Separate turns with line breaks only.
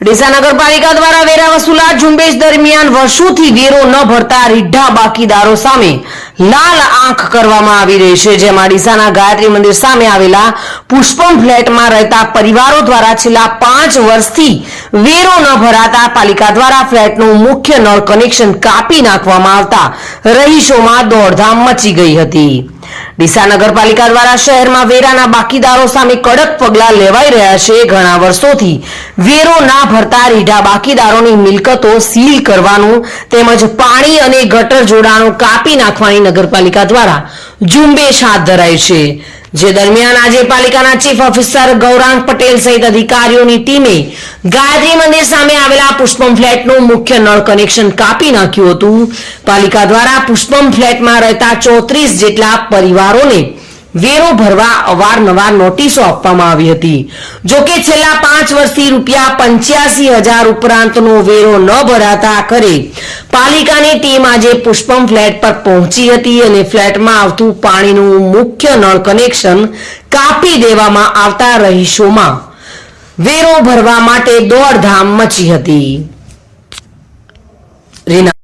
ડીસા નગરપાલિકા દ્વારા વેરા વસૂલાત ઝુંબેશ દરમિયાન વર્ષોથી વેરો ન ભરતા રીઢા બાકીદારો સામે લાલ આંખ કરવામાં આવી રહી છે, જેમાં ડીસાના ગાયત્રી મંદિર સામે આવેલા પુષ્પમ ફ્લેટમાં રહેતા પરિવારો દ્વારા છેલ્લા પાંચ વર્ષથી વેરો ન ભરાતા પાલિકા દ્વારા ફ્લેટનું મુખ્ય નળ કનેક્શન કાપી નાખવામાં આવતા રહીશોમાં દોડધામ મચી ગઈ હતી. ડીસા નગરપાલિકા દ્વારા શહેરમાં વેરાના બાકીદારો સામે કડક પગલાં લેવાઈ રહ્યા છે. ઘણા વર્ષોથી વેરો ના ભરતા રીઢા બાકીદારોની મિલકતો સીલ કરવાનું તેમજ પાણી અને ગટર જોડાણો કાપી નાખવાની નગરપાલિકા દ્વારા ઝુંબેશ હાથ ધરાઈ છે. જે દરમિયાન આજે પાલિકાના ચીફ ઓફિસર ગૌરાંગ પટેલ સહિત અધિકારીઓની ટીમે ગાયત્રી મંદિર સામે આવેલા પુષ્પમ ફ્લેટનું મુખ્ય નળ કનેક્શન કાપી નાખ્યું હતું. પાલિકા દ્વારા પુષ્પમ ફ્લેટમાં રહેતા ચોત્રીસ જેટલા પરિવારોને વેરો ભરવા અવારનવાર નોટિસો આપવામાં આવી હતી. જો કે છેલ્લા પાંચ વર્ષથી રૂપિયા પંચ્યાસી હજાર ઉપરાંતનો વેરો ન ભરાતા આખરે પાલિકાની ટીમ આજે પુષ્પમ ફ્લેટ પર પહોંચી હતી અને ફ્લેટમાં આવતું પાણીનું મુખ્ય નળ કનેક્શન કાપી દેવામાં આવતા રહીશોમાં વેરો ભરવા માટે દોડધામ મચી હતી. રીના